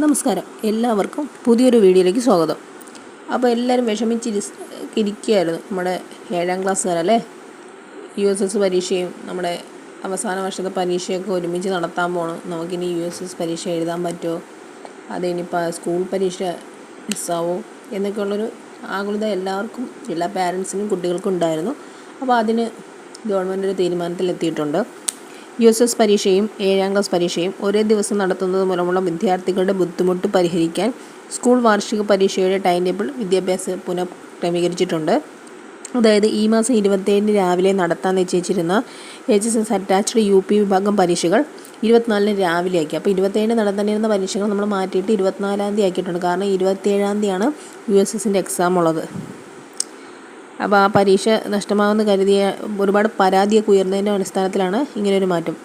നമസ്കാരം. എല്ലാവർക്കും പുതിയൊരു വീഡിയോയിലേക്ക് സ്വാഗതം. അപ്പോൾ എല്ലാവരും വിഷമിച്ചിരി ഇരിക്കുകയായിരുന്നു നമ്മുടെ ഏഴാം ക്ലാസ്സുകാരല്ലേ? യു എസ് എസ് പരീക്ഷയും നമ്മുടെ അവസാന വർഷത്തെ പരീക്ഷയൊക്കെ ഒരുമിച്ച് നടത്താൻ പോകണം നമുക്കിനി യു എസ് എസ് പരീക്ഷ എഴുതാൻ പറ്റുമോ? അതിനിപ്പോൾ സ്കൂൾ പരീക്ഷ മിസ്സാവോ? എന്നൊക്കെയുള്ളൊരു ആകുലത എല്ലാവർക്കും എല്ലാ പാരൻസിനും കുട്ടികൾക്കും ഉണ്ടായിരുന്നു. അപ്പോൾ അതിന് ഗവൺമെന്റ് ഒരു തീരുമാനത്തിലെത്തിയിട്ടുണ്ട്. യു എസ് എസ് പരീക്ഷയും ഏഴാം ക്ലാസ് പരീക്ഷയും ഒരേ ദിവസം നടത്തുന്നത് മൂലമുള്ള വിദ്യാർത്ഥികളുടെ ബുദ്ധിമുട്ട് പരിഹരിക്കാൻ സ്കൂൾ വാർഷിക പരീക്ഷയുടെ ടൈം ടേബിൾ വിദ്യാഭ്യാസ പുനഃക്രമീകരിച്ചിട്ടുണ്ട്. അതായത് ഈ മാസം ഇരുപത്തേഴിന് രാവിലെ നടത്താൻ നിശ്ചയിച്ചിരുന്ന H S S attached U P വിഭാഗം പരീക്ഷകൾ ഇരുപത്തിനാലിന് രാവിലെ ആക്കി. അപ്പോൾ ഇരുപത്തേഴിന് നടത്താനിരുന്ന പരീക്ഷകൾ നമ്മൾ മാറ്റിയിട്ട് ഇരുപത്തിനാലാം തീയതി ആക്കിയിട്ടുണ്ട്. കാരണം ഇരുപത്തേഴാം തീയതിയാണ് യു എസ് എസിന്റെ എക്സാം ഉള്ളത്. അപ്പോൾ ആ പരീക്ഷ നഷ്ടമാകുമെന്ന് കരുതിയ ഒരുപാട് പരാതിയൊക്കെ ഉയർന്നതിന്റെ അടിസ്ഥാനത്തിലാണ് ഇങ്ങനെയൊരു മാറ്റം.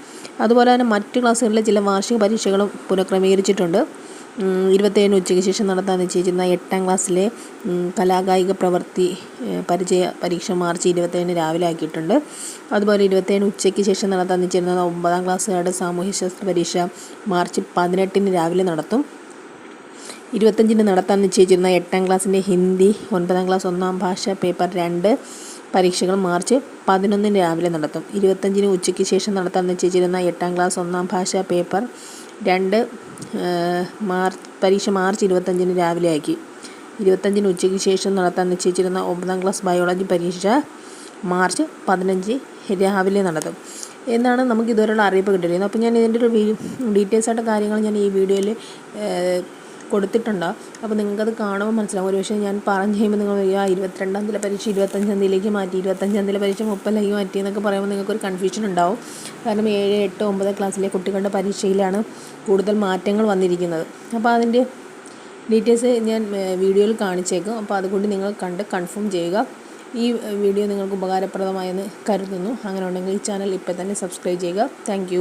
അതുപോലെ തന്നെ മറ്റ് ക്ലാസ്സുകളിലെ ചില വാർഷിക പരീക്ഷകളും പുനഃക്രമീകരിച്ചിട്ടുണ്ട്. ഇരുപത്തേഴിന് ഉച്ചയ്ക്ക് ശേഷം നടത്താൻ നിശ്ചയിച്ചിരുന്ന എട്ടാം ക്ലാസ്സിലെ കലാകായിക പ്രവൃത്തി പരിചയ പരീക്ഷ മാർച്ച് ഇരുപത്തേഴിന് രാവിലെ ആക്കിയിട്ടുണ്ട്. അതുപോലെ ഇരുപത്തേഴിന് ഉച്ചയ്ക്ക് ശേഷം നടത്താൻ നിശ്ചയിച്ചിരുന്ന ഒമ്പതാം ക്ലാസ്സുകാരുടെ സാമൂഹ്യശാസ്ത്ര പരീക്ഷ മാർച്ച് പതിനെട്ടിന് രാവിലെ നടത്തും. ഇരുപത്തഞ്ചിന് നടത്താൻ നിശ്ചയിച്ചിരുന്ന എട്ടാം ക്ലാസ്സിന്റെ ഹിന്ദി ഒൻപതാം ക്ലാസ് ഒന്നാം ഭാഷ പേപ്പർ രണ്ട് പരീക്ഷകൾ മാർച്ച് പതിനൊന്നിന് രാവിലെ നടത്തും. ഇരുപത്തഞ്ചിന് ഉച്ചയ്ക്ക് ശേഷം നടത്താൻ നിശ്ചയിച്ചിരുന്ന എട്ടാം ക്ലാസ് ഒന്നാം ഭാഷ പേപ്പർ രണ്ട് മാർച്ച് പരീക്ഷ മാർച്ച് ഇരുപത്തഞ്ചിന് രാവിലെ ആക്കി. ഇരുപത്തഞ്ചിന് ഉച്ചയ്ക്ക് ശേഷം നടത്താൻ നിശ്ചയിച്ചിരുന്ന ഒമ്പതാം ക്ലാസ് ബയോളജി പരീക്ഷ മാർച്ച് പതിനഞ്ച് രാവിലെ നടത്തും. എന്നാണ് നമുക്ക് ഇതുവരെയുള്ള അറിയിപ്പ് കിട്ടിയിരുന്നത് അപ്പോൾ ഞാൻ ഇതിന്റെ ഒരു ഡീറ്റെയിൽസ് ആയിട്ട് കാര്യങ്ങൾ ഞാൻ ഈ വീഡിയോയിൽ കൊടുത്തിട്ടുണ്ട്. അപ്പോൾ നിങ്ങൾക്കത് കാണുമ്പോൾ മനസ്സിലാവും. ഒരു പക്ഷേ ഞാൻ പറഞ്ഞു കഴിയുമ്പോൾ നിങ്ങൾ ആ ഇരുപത്തിരണ്ടാം തീയതി പരീക്ഷ ഇരുപത്തഞ്ചാം തീയതിയിലേക്ക് മാറ്റി. ഇരുപത്തഞ്ചാം തീയതി പരീക്ഷ മുപ്പതിലേക്ക് മാറ്റി എന്നൊക്കെ പറയുമ്പോൾ നിങ്ങൾക്കൊരു കൺഫ്യൂഷൻ ഉണ്ടാവും. കാരണം ഏഴ് എട്ട് ഒമ്പത് ക്ലാസ്സിലെ കുട്ടികളുടെ പരീക്ഷയിലാണ് കൂടുതൽ മാറ്റങ്ങൾ വന്നിരിക്കുന്നത്. അപ്പോൾ അതിന്റെ ഡീറ്റെയിൽസ് ഞാൻ വീഡിയോയിൽ കാണിച്ചേക്കും. അപ്പോൾ അതുകൊണ്ട് നിങ്ങൾ കണ്ട് കൺഫേം ചെയ്യുക. ഈ വീഡിയോ നിങ്ങൾക്ക് ഉപകാരപ്രദമായെന്ന് കരുതുന്നു. അങ്ങനെ ഉണ്ടെങ്കിൽ ഈ ചാനൽ ഇപ്പോൾ തന്നെ സബ്സ്ക്രൈബ് ചെയ്യുക. താങ്ക്